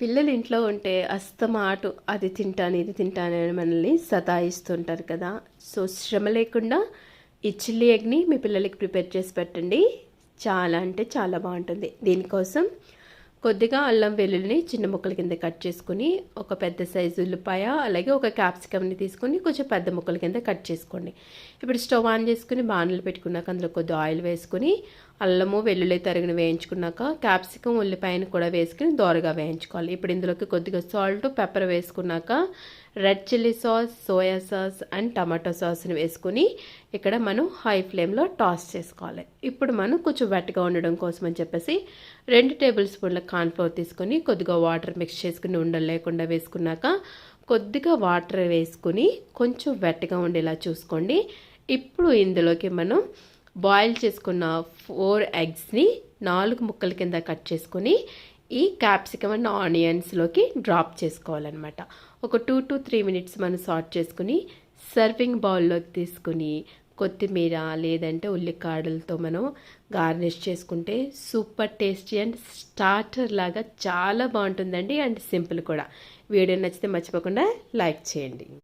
పిల్లలు ఇంట్లో ఉంటే అస్తమాటు అది తింటాను ఇది తింటాను అని మనల్ని సతాయిస్తుంటారు కదా. సో శ్రమ లేకుండా ఈ చిల్లీ ఎగ్ని మీ పిల్లలకి ప్రిపేర్ చేసి పెట్టండి. చాలా అంటే చాలా బాగుంటుంది. దీనికోసం కొద్దిగా అల్లం వెల్లుల్లిని చిన్న ముక్కల కింద కట్ చేసుకుని ఒక పెద్ద సైజు ఉల్లిపాయ అలాగే ఒక క్యాప్సికమ్ని తీసుకొని కొంచెం పెద్ద ముక్కల కింద కట్ చేసుకోండి. ఇప్పుడు స్టవ్ ఆన్ చేసుకుని బాణలు పెట్టుకున్నాక అందులో కొద్ది ఆయిల్ వేసుకుని అల్లము వెల్లుల్లి తరిగిన వేయించుకున్నాక క్యాప్సికం ఉల్లిపాయను కూడా వేసుకుని దోరగా వేయించుకోవాలి. ఇప్పుడు ఇందులోకి కొద్దిగా సాల్ట్ పెప్పర్ వేసుకున్నాక red chilli sauce soya sauce and tomato సాస్ని వేసుకుని ఇక్కడ మనం హై ఫ్లేమ్లో టాస్ చేసుకోవాలి. ఇప్పుడు మనం కొంచెం వెట్టగా ఉండడం కోసం అని చెప్పేసి రెండు టేబుల్ స్పూన్ల కార్న్ఫ్లోర్ తీసుకొని కొద్దిగా వాటర్ మిక్స్ చేసుకుని ఉండలు లేకుండా వేసుకున్నాక కొద్దిగా వాటర్ వేసుకుని కొంచెం వెట్టగా ఉండేలా చూసుకోండి. ఇప్పుడు ఇందులోకి మనం బాయిల్ చేసుకున్న ఫోర్ ఎగ్స్ని నాలుగు ముక్కల కింద కట్ చేసుకొని ఈ క్యాప్సికమ్ అండ్ ఆనియన్స్లోకి డ్రాప్ చేసుకోవాలన్నమాట. ఒక టూ టు త్రీ మినిట్స్ మనం సార్ట్ చేసుకుని సర్వింగ్ బౌల్లోకి తీసుకుని కొత్తిమీర లేదంటే ఉల్లికాడలతో మనం గార్నిష్ చేసుకుంటే సూపర్ టేస్టీ అండ్ స్టార్టర్ లాగా చాలా బాగుంటుందండి అండ్ సింపుల్ కూడా. వీడియో నచ్చితే మర్చిపోకుండా లైక్ చేయండి.